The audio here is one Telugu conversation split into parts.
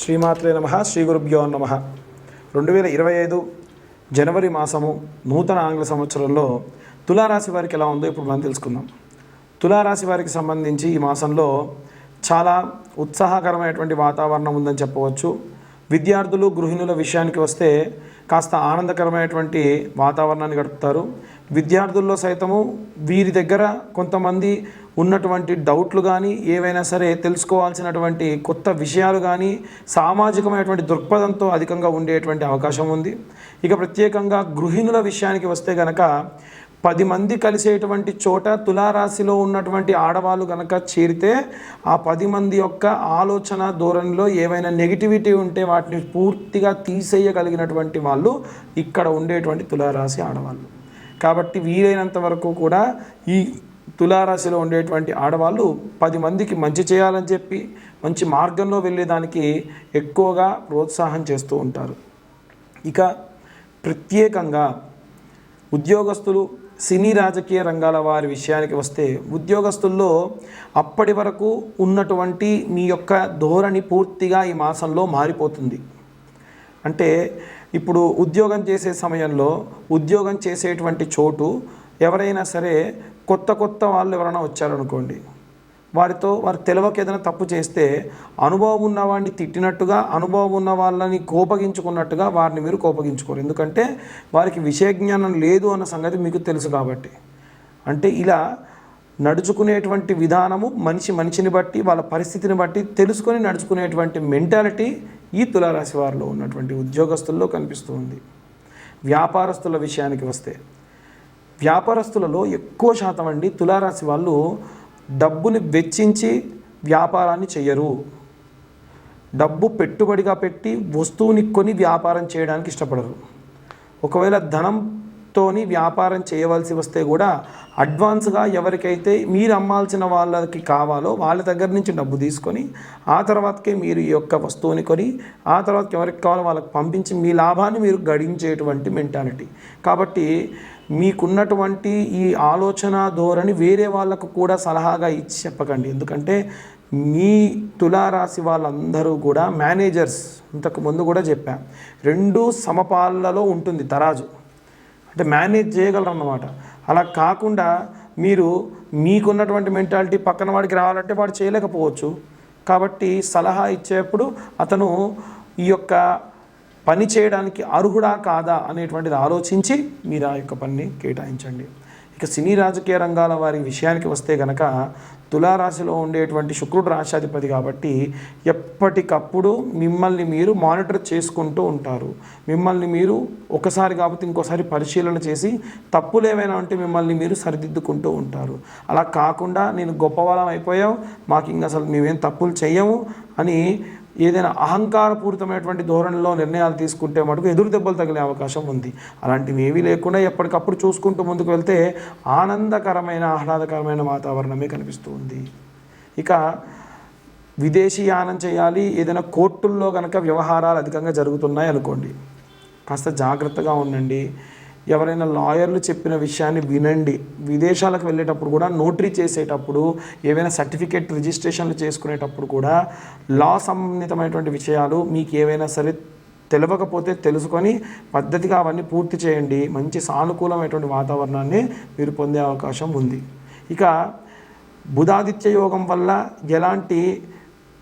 శ్రీమాత్రే నమ శ్రీ గురుభ్యో నమ. రెండు వేల ఇరవై ఐదు జనవరి మాసము నూతన ఆంగ్ల సంవత్సరంలో తులారాశి వారికి ఎలా ఉందో ఇప్పుడు మనం తెలుసుకుందాం. తులారాశి వారికి సంబంధించి ఈ మాసంలో చాలా ఉత్సాహకరమైనటువంటి వాతావరణం ఉందని చెప్పవచ్చు. విద్యార్థులు గృహిణుల విషయానికి వస్తే కాస్త ఆనందకరమైనటువంటి వాతావరణాన్ని గడుపుతారు. విద్యార్థుల్లో సైతము వీరి దగ్గర కొంతమంది ఉన్నటువంటి డౌట్లు కానీ ఏవైనా సరే తెలుసుకోవాల్సినటువంటి కొత్త విషయాలు కానీ సామాజికమైనటువంటి దృక్పథంతో అధికంగా ఉండేటువంటి అవకాశం ఉంది. ఇక ప్రత్యేకంగా గృహిణుల విషయానికి వస్తే గనక పది మంది కలిసేటువంటి చోట తులారాశిలో ఉన్నటువంటి ఆడవాళ్ళు కనుక చేరితే ఆ పది మంది యొక్క ఆలోచన ధోరణిలో ఏవైనా నెగిటివిటీ ఉంటే వాటిని పూర్తిగా తీసేయగలిగినటువంటి వాళ్ళు ఇక్కడ ఉండేటువంటి తులారాశి ఆడవాళ్ళు. కాబట్టి వీలైనంత వరకు కూడా ఈ తులారాశిలో ఉండేటువంటి ఆడవాళ్ళు పది మందికి మంచి చేయాలని చెప్పి మంచి మార్గంలో వెళ్ళేదానికి ఎక్కువగా ప్రోత్సాహం చేస్తూ ఉంటారు. ఇక ప్రత్యేకంగా ఉద్యోగస్తులు సినీ రాజకీయ రంగాల వారి విషయానికి వస్తే ఉద్యోగస్తుల్లో అప్పటి వరకు ఉన్నటువంటి మీ యొక్క ధోరణి పూర్తిగా ఈ మాసంలో మారిపోతుంది. అంటే ఇప్పుడు ఉద్యోగం చేసే సమయంలో ఉద్యోగం చేసేటువంటి చోటు ఎవరైనా సరే కొత్త కొత్త వాళ్ళు ఎవరైనా వచ్చారనుకోండి వారితో వారు తెలవక ఏదైనా తప్పు చేస్తే అనుభవం ఉన్న వాడిని తిట్టినట్టుగా అనుభవం ఉన్న వాళ్ళని కోపగించుకున్నట్టుగా వారిని మీరు కోపగించుకోరు. ఎందుకంటే వారికి విషయ జ్ఞానం లేదు అన్న సంగతి మీకు తెలుసు కాబట్టి. అంటే ఇలా నడుచుకునేటువంటి విధానము మనిషి మనిషిని బట్టి వాళ్ళ పరిస్థితిని బట్టి తెలుసుకొని నడుచుకునేటువంటి మెంటాలిటీ ఈ తులారాశి వారిలో ఉన్నటువంటి ఉద్యోగస్తుల్లో కనిపిస్తూ ఉంది. వ్యాపారస్తుల విషయానికి వస్తే వ్యాపారస్తులలో ఎక్కువ శాతం అండి తులారాశి వాళ్ళు డబ్బుని వెచ్చించి వ్యాపారాన్ని చేయరు డబ్బు పెట్టుబడిగా పెట్టి వస్తువుని కొని వ్యాపారం చేయడానికి ఇష్టపడరు. ఒకవేళ ధనం తోని వ్యాపారం చేయవలసి వస్తే కూడా అడ్వాన్స్గా ఎవరికైతే మీరు అమ్మాల్సిన వాళ్ళకి కావాలో వాళ్ళ దగ్గర నుంచి డబ్బు తీసుకొని ఆ తర్వాతకే మీరు ఈ యొక్క వస్తువుని కొని ఆ తర్వాత ఎవరికి కావాలో వాళ్ళకి పంపించి మీ లాభాన్ని మీరు గడించేటువంటి మెంటాలిటీ. కాబట్టి మీకున్నటువంటి ఈ ఆలోచన ధోరణి వేరే వాళ్ళకు కూడా సలహాగా ఇచ్చి చెప్పకండి. ఎందుకంటే మీ తులారాశి వాళ్ళందరూ కూడా మేనేజర్స్ ఇంతకు ముందు కూడా చెప్పాం రెండు సమపాలలో ఉంటుంది తరాజు. అంటే మేనేజ్ చేయగలరు అన్నమాట అలా కాకుండా మీరు మీకున్నటువంటి మెంటాలిటీ పక్కన వాడికి రావాలంటే వాడు చేయలేకపోవచ్చు. కాబట్టి సలహా ఇచ్చేప్పుడు అతను ఈ యొక్క పని చేయడానికి అర్హుడా కాదా అనేటువంటిది ఆలోచించి మీరు ఆ యొక్క పనిని కేటాయించండి. ఇక సినీ రాజకీయ రంగాల వారి విషయానికి వస్తే గనక తులారాశిలో ఉండేటువంటి శుక్రుడు రాశాధిపతి కాబట్టి ఎప్పటికప్పుడు మిమ్మల్ని మీరు మానిటర్ చేసుకుంటూ ఉంటారు. మిమ్మల్ని మీరు ఒకసారి కాకపోతే ఇంకోసారి పరిశీలన చేసి తప్పులు ఏమైనా ఉంటే మిమ్మల్ని మీరు సరిదిద్దుకుంటూ ఉంటారు. అలా కాకుండా నేను గొప్పవాళ్ళం అయిపోయావు మాకు ఇంకా అసలు మేమేం తప్పులు చేయము అని ఏదైనా అహంకారపూరితమైనటువంటి ధోరణిలో నిర్ణయాలు తీసుకుంటే మటుకు ఎదురు దెబ్బలు తగిలే అవకాశం ఉంది. అలాంటివి ఏవీ లేకుండా ఎప్పటికప్పుడు చూసుకుంటూ ముందుకు వెళ్తే ఆనందకరమైన ఆహ్లాదకరమైన వాతావరణమే కనిపిస్తూ ఉంది ఇక విదేశీ యానం చేయాలి ఏదైనా కోర్టుల్లో కనుక వ్యవహారాలు అధికంగా జరుగుతున్నాయి అనుకోండి. కాస్త జాగ్రత్తగా ఉండండి. ఎవరైనా లాయర్లు చెప్పిన విషయాన్ని వినండి. విదేశాలకు వెళ్ళేటప్పుడు కూడా నోటరీ చేసేటప్పుడు ఏవైనా సర్టిఫికేట్ రిజిస్ట్రేషన్లు చేసుకునేటప్పుడు కూడా లా సంబంధితమైనటువంటి విషయాలు మీకు ఏవైనా సరే తెలియకపోతే తెలుసుకొని పద్ధతిగా అవన్నీ పూర్తి చేయండి. మంచి సానుకూలమైనటువంటి వాతావరణాన్ని మీరు పొందే అవకాశం ఉంది. ఇక బుధాదిత్య యోగం వల్ల ఎలాంటి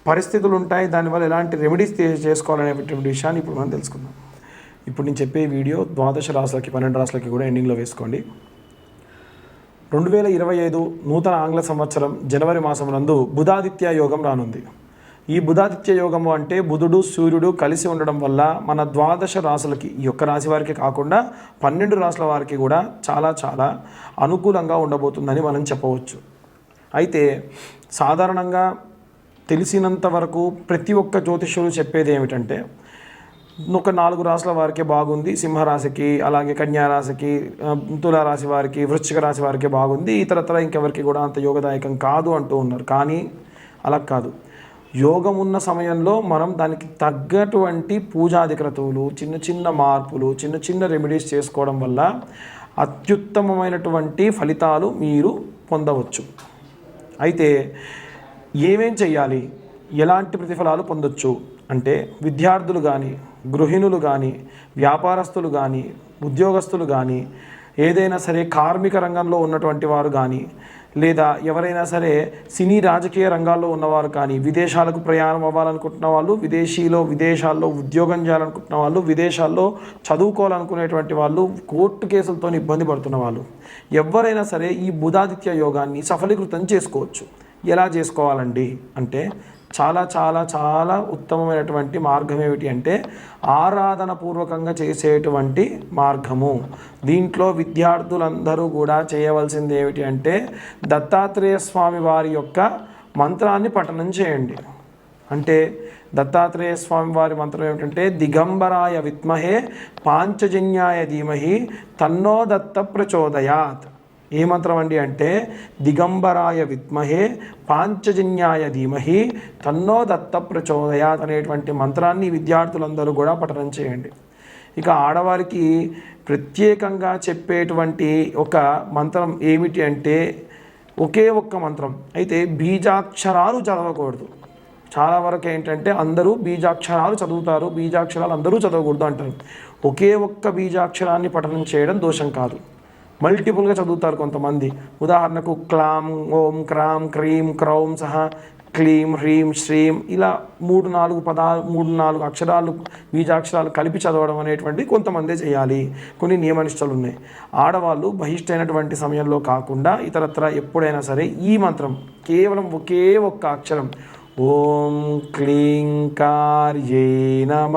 పరిస్థితులు ఉంటాయి? దానివల్ల ఎలాంటి రెమెడీస్ చేసుకోవాలనేటువంటి విషయాన్ని ఇప్పుడు మనం తెలుసుకుందాం. ఇప్పుడు నేను చెప్పే వీడియో ద్వాదశ రాశులకి పన్నెండు రాసులకి కూడా ఎండింగ్లో వేసుకోండి. రెండు వేల ఇరవై ఐదు నూతన ఆంగ్ల సంవత్సరం జనవరి మాసం నందు బుధాదిత్య యోగం రానుంది. ఈ బుధాదిత్య యోగము అంటే బుధుడు సూర్యుడు కలిసి ఉండడం వల్ల మన ద్వాదశ రాసులకి ఈ యొక్క రాశి వారికి కాకుండా పన్నెండు రాసుల వారికి కూడా చాలా చాలా అనుకూలంగా ఉండబోతుందని మనం చెప్పవచ్చు. అయితే సాధారణంగా తెలిసినంత వరకు ప్రతి ఒక్క జ్యోతిష్యులు చెప్పేది ఏమిటంటే ఒక నాలుగు రాశుల వారికి బాగుంది. సింహరాశికి అలాగే కన్యారాశికి తులారాశి వారికి వృశ్చిక రాశి వారికి బాగుంది. ఇతరత్ర ఇంకెవరికి కూడా అంత యోగదాయకం కాదు అంటూ ఉన్నారు. కానీ అలా కాదు. యోగం ఉన్న సమయంలో మనం దానికి తగ్గటువంటి పూజాధిక్రతువులు చిన్న చిన్న మార్పులు చిన్న చిన్న రెమెడీస్ చేసుకోవడం వల్ల అత్యుత్తమమైనటువంటి ఫలితాలు మీరు పొందవచ్చు. అయితే ఏమేం చేయాలి ఎలాంటి ప్రతిఫలాలు పొందొచ్చు? అంటే విద్యార్థులు కానీ గృహిణులు కానీ వ్యాపారస్తులు కానీ ఉద్యోగస్తులు కానీ ఏదైనా సరే కార్మిక రంగంలో ఉన్నటువంటి వారు కానీ లేదా ఎవరైనా సరే సినీ రాజకీయ రంగాల్లో ఉన్నవారు కానీ విదేశాలకు ప్రయాణం అవ్వాలనుకుంటున్న వాళ్ళు విదేశీలో విదేశాల్లో ఉద్యోగం చేయాలనుకుంటున్న వాళ్ళు విదేశాల్లో చదువుకోవాలనుకునేటువంటి వాళ్ళు కోర్టు కేసులతో ఇబ్బంది పడుతున్న వాళ్ళు ఎవరైనా సరే ఈ బుధాదిత్య యోగాన్ని సఫలీకృతం చేసుకోవచ్చు. ఎలా చేసుకోవాలండి? అంటే చాలా చాలా చాలా ఉత్తమమైనటువంటి మార్గం ఏమిటి అంటే ఆరాధన పూర్వకంగా చేసేటువంటి మార్గము. దీంట్లో విద్యార్థులందరూ కూడా చేయవలసింది ఏమిటి అంటే దత్తాత్రేయ స్వామి వారి యొక్క మంత్రాన్ని పఠనం చేయండి. అంటే దత్తాత్రేయ స్వామి వారి మంత్రం ఏమిటంటే దిగంబరాయ విత్మహే పాంచజన్యాయ ధీమహి తన్నో దత్త ప్రచోదయాత్. ఏ మంత్రం అండి అంటే దిగంబరాయ విద్మహే పాంచజన్యాయ ధీమహి తన్నో దత్త ప్రచోదయాత్ అనేటువంటి మంత్రాన్ని విద్యార్థులందరూ కూడా పఠనం చేయండి. ఇక ఆడవారికి ప్రత్యేకంగా చెప్పేటువంటి ఒక మంత్రం ఏమిటి అంటే ఒకే ఒక్క మంత్రం. అయితే బీజాక్షరాలు చదవకూడదు. చాలా వరకు ఏంటంటే అందరూ బీజాక్షరాలు చదువుతారు బీజాక్షరాలు అందరూ చదవకూడదు అంటారు. ఒకే ఒక్క బీజాక్షరాన్ని పఠనం చేయడం దోషం కాదు. మల్టిపుల్గా చదువుతారు కొంతమంది. ఉదాహరణకు క్లాం ఓం క్రాం క్రీం క్రౌం సహా క్లీం హ్రీం శ్రీం ఇలా మూడు నాలుగు పదాలు మూడు నాలుగు అక్షరాలు బీజాక్షరాలు కలిపి చదవడం అనేటువంటిది కొంతమందే చేయాలి. కొన్ని నియమనిష్టలు ఉన్నాయి ఆడవాళ్ళు బహిష్టైనటువంటి సమయంలో కాకుండా ఇతరత్ర ఎప్పుడైనా సరే ఈ మంత్రం కేవలం ఒకే ఒక్క అక్షరం ఓం క్లీం కార్యే నమ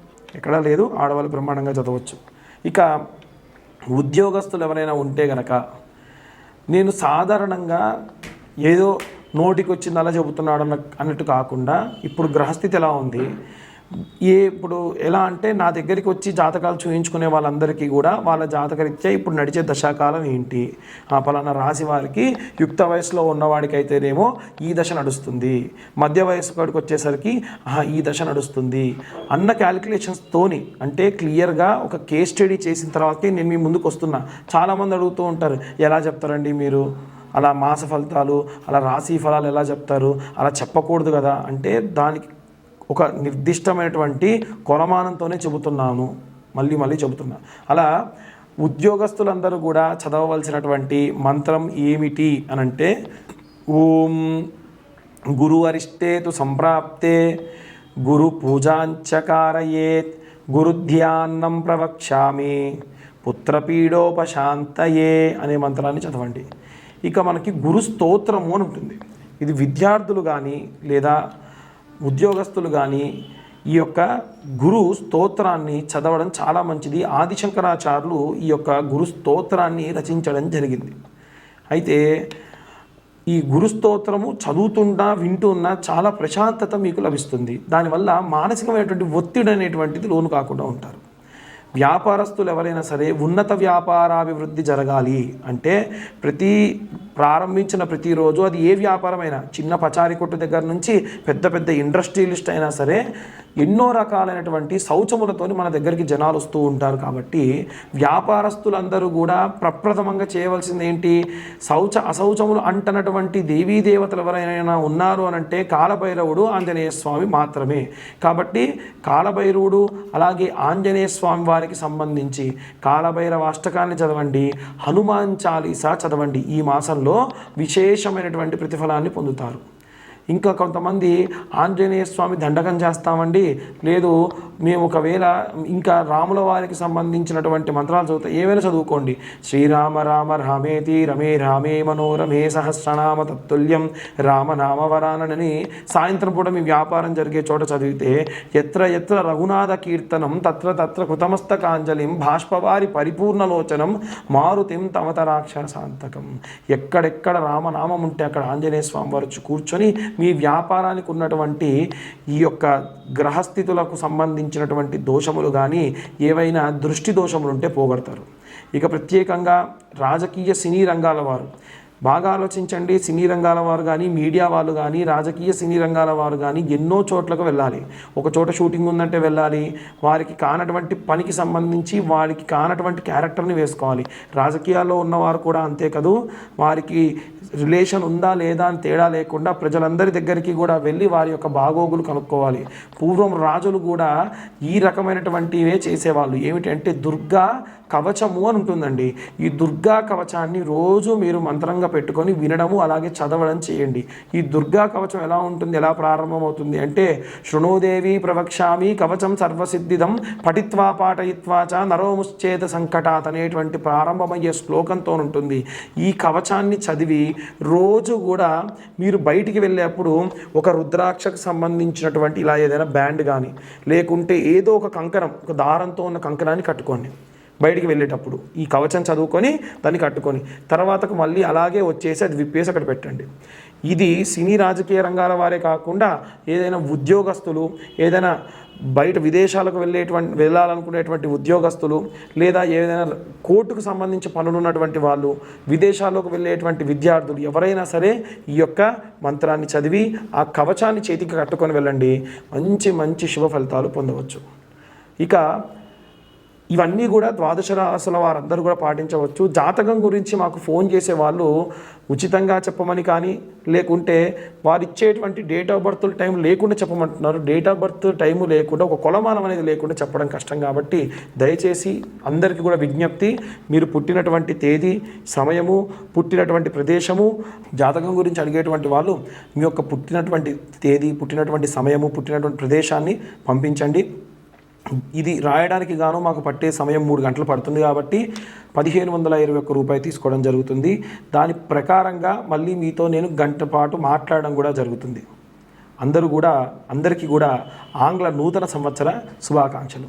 ఎక్కడా లేదు ఆడవాళ్ళు బ్రహ్మాండంగా చదవచ్చు. ఇక ఉద్యోగస్తులు ఎవరైనా ఉంటే గనక నేను సాధారణంగా ఏదో నోటికి వచ్చింది అలా చెబుతున్నాడు అన్న అన్నట్టు కాకుండా ఇప్పుడు గ్రహస్థితి ఎలా ఉంది? ఏ ఇప్పుడు ఎలా అంటే నా దగ్గరికి వచ్చి జాతకాలు చూయించుకునే వాళ్ళందరికీ కూడా వాళ్ళ జాతకరీత్యా ఇప్పుడు నడిచే దశాకాలం ఏంటి? ఆ పలానా రాశి వారికి యుక్త వయసులో ఉన్నవాడికి అయితేనేమో ఈ దశ నడుస్తుంది. మధ్య వయసు కాడికి వచ్చేసరికి ఈ దశ నడుస్తుంది. అన్న క్యాలిక్యులేషన్స్తోని అంటే క్లియర్గా ఒక కేస్ స్టడీ చేసిన తర్వాతే నేను మీ ముందుకు వస్తున్నా. చాలామంది అడుగుతూ ఉంటారు ఎలా చెప్తారండి మీరు? అలా మాస ఫలితాలు అలా రాశి ఫలాలు ఎలా చెప్తారు? అలా చెప్పకూడదు కదా? అంటే దానికి ఒక నిర్దిష్టమైనటువంటి కొలమానంతోనే చెబుతున్నాను. మళ్ళీ మళ్ళీ చెబుతున్నా. అలా ఉద్యోగస్తులందరూ కూడా చదవవలసినటువంటి మంత్రం ఏమిటి అని అంటే ఓం గురు అరిష్టేతు సంప్రాప్తే గురు పూజాంచకారయేత్ గురుధ్యాన్నం ప్రవక్ష్యామి పుత్రపీడోపశాంతయే అనే మంత్రాన్ని చదవండి. ఇక మనకి గురు స్తోత్రము అని ఉంటుంది. ఇది విద్యార్థులు కానీ లేదా ఉద్యోగస్తులు కానీ ఈ యొక్క గురు స్తోత్రాన్ని చదవడం చాలా మంచిది. ఆదిశంకరాచార్యులు ఈ యొక్క గురు స్తోత్రాన్ని రచించడం జరిగింది. అయితే ఈ గురు స్తోత్రము చదువుతున్నా వింటున్నా చాలా ప్రశాంతత మీకు లభిస్తుంది. దానివల్ల మానసికమైనటువంటి ఒత్తిడి అనేటువంటిది లోను కాకుండా ఉంటారు. వ్యాపారస్తులు ఎవరైనా సరే ఉన్నత వ్యాపారాభివృద్ధి జరగాలి అంటే ప్రతి ప్రారంభించిన ప్రతిరోజు అది ఏ వ్యాపారమైనా చిన్న పచారీ కొట్టు దగ్గర నుంచి పెద్ద పెద్ద ఇండస్ట్రియలిస్ట్ అయినా సరే ఎన్నో రకాలైనటువంటి శౌచములతోని మన దగ్గరికి జనాలు వస్తూ ఉంటారు కాబట్టి వ్యాపారస్తులందరూ కూడా ప్రప్రథమంగా చేయవలసింది ఏంటి? శౌచ అశౌచములు అంటనటువంటి దేవీ దేవతలు ఎవరైనా ఉన్నారు అని అంటే కాలభైరవుడు ఆంజనేయ స్వామి మాత్రమే. కాబట్టి కాలభైరవుడు అలాగే ఆంజనేయ స్వామి వారికి సంబంధించి కాలభైరవ అష్టకాన్ని చదవండి హనుమాన్ చాలీసా చదవండి. ఈ మాసంలో విశేషమైనటువంటి ప్రతిఫలాన్ని పొందుతారు. ఇంకా కొంతమంది ఆంజనేయ స్వామి దండకం చేస్తామండి. లేదు మేము ఒకవేళ ఇంకా రాముల వారికి సంబంధించినటువంటి మంత్రాలు చదువుతాం ఏమైనా చదువుకోండి. శ్రీరామ రామ రామేతి రమే రామే మనోరమే సహస్రనామ తత్తుల్యం రామనామవరానని సాయంత్రం పూట మీ వ్యాపారం జరిగే చోట చదివితే ఎత్ర ఎత్ర రఘునాథ కీర్తనం తత్ర తత్ర కృతమస్తకాంజలిం భాష్పవారి పరిపూర్ణలోచనం మారుతిం తమత సాంతకం. ఎక్కడెక్కడ రామనామం ఉంటే అక్కడ ఆంజనేయ స్వామి వారు కూర్చొని మీ వ్యాపారానికి ఉన్నటువంటి ఈ యొక్క గ్రహస్థితులకు సంబంధించినటువంటి దోషములు కానీ ఏవైనా దృష్టి దోషములు ఉంటే పోగొడతారు. ఇక ప్రత్యేకంగా రాజకీయ సినీ రంగాల వారు బాగా ఆలోచించండి. సినీ రంగాల వారు కానీ మీడియా వాళ్ళు కానీ రాజకీయ సినీ రంగాల వారు కానీ ఎన్నో చోట్లకు వెళ్ళాలి. ఒక చోట షూటింగ్ ఉందంటే వెళ్ళాలి. వారికి కానటువంటి పనికి సంబంధించి వారికి కానటువంటి క్యారెక్టర్ని వేసుకోవాలి. రాజకీయాల్లో ఉన్నవారు కూడా అంతే కదూ. వారికి రిలేషన్ ఉందా లేదా అని తేడా లేకుండా ప్రజలందరి దగ్గరికి కూడా వెళ్ళి వారి యొక్క బాగోగులు కనుక్కోవాలి. పూర్వం రాజులు కూడా ఈ రకమైనటువంటివే చేసేవాళ్ళు. ఏమిటంటే దుర్గా కవచము అని ఉంటుందండి. ఈ దుర్గా కవచాన్ని రోజు మీరు మంత్రంగా పెట్టుకొని వినడము అలాగే చదవడం చేయండి. ఈ దుర్గా కవచం ఎలా ఉంటుంది ఎలా ప్రారంభమవుతుంది అంటే శృణోదేవి ప్రవక్ష్యామి కవచం సర్వసిద్ధిదం పఠిత్వా పాఠయిత్వాచ నరోముశ్చేత సంకటాత్ అనేటువంటి ప్రారంభమయ్యే శ్లోకంతో ఉంటుంది. ఈ కవచాన్ని చదివి రోజు కూడా మీరు బయటికి వెళ్ళేప్పుడు ఒక రుద్రాక్షకు సంబంధించినటువంటి ఇలా ఏదైనా బ్యాండ్ కానీ లేకుంటే ఏదో ఒక కంకణం ఒక దారంతో ఉన్న కంకణాన్ని కట్టుకోండి. బయటికి వెళ్ళేటప్పుడు ఈ కవచం చదువుకొని దాన్ని కట్టుకొని తర్వాతకు మళ్ళీ అలాగే వచ్చేసి అది విప్పేసి అక్కడ పెట్టండి. ఇది సినీ రాజకీయ రంగాల వారే కాకుండా ఏదైనా ఉద్యోగస్తులు ఏదైనా బయట విదేశాలకు వెళ్ళేటువంటి వెళ్ళాలనుకునేటువంటి ఉద్యోగస్తులు లేదా ఏదైనా కోర్టుకు సంబంధించి పనులు ఉన్నటువంటి వాళ్ళు విదేశాల్లోకి వెళ్ళేటువంటి విద్యార్థులు ఎవరైనా సరే ఈ యొక్క మంత్రాన్ని చదివి ఆ కవచాన్ని చేతికి కట్టుకొని వెళ్ళండి. మంచి మంచి శుభ ఫలితాలు పొందవచ్చు. ఇక ఇవన్నీ కూడా ద్వాదశ రాసుల వారందరూ కూడా పాటించవచ్చు. జాతకం గురించి మాకు ఫోన్ చేసే వాళ్ళు ఉచితంగా చెప్పమని కానీ లేకుంటే వారు ఇచ్చేటువంటి డేట్ ఆఫ్ బర్త్ టైం లేకుండా చెప్పమంటున్నారు. డేట్ ఆఫ్ బర్త్ టైము లేకుండా ఒక కొలమానం అనేది లేకుండా చెప్పడం కష్టం కాబట్టి దయచేసి అందరికీ కూడా విజ్ఞప్తి మీరు పుట్టినటువంటి తేదీ సమయము పుట్టినటువంటి ప్రదేశము జాతకం గురించి అడిగేటువంటి వాళ్ళు మీ యొక్క పుట్టినటువంటి తేదీ పుట్టినటువంటి సమయము పుట్టినటువంటి ప్రదేశాన్ని పంపించండి. ఇది రాయడానికి గాను మాకు పట్టే సమయం మూడు గంటలు పడుతుంది కాబట్టి పదిహేను వందల ఇరవై ఒక్క రూపాయి తీసుకోవడం జరుగుతుంది. దాని ప్రకారంగా మళ్ళీ మీతో నేను గంట పాటు మాట్లాడడం కూడా జరుగుతుంది. అందరూ కూడా అందరికీ కూడా ఆంగ్ల నూతన సంవత్సర శుభాకాంక్షలు.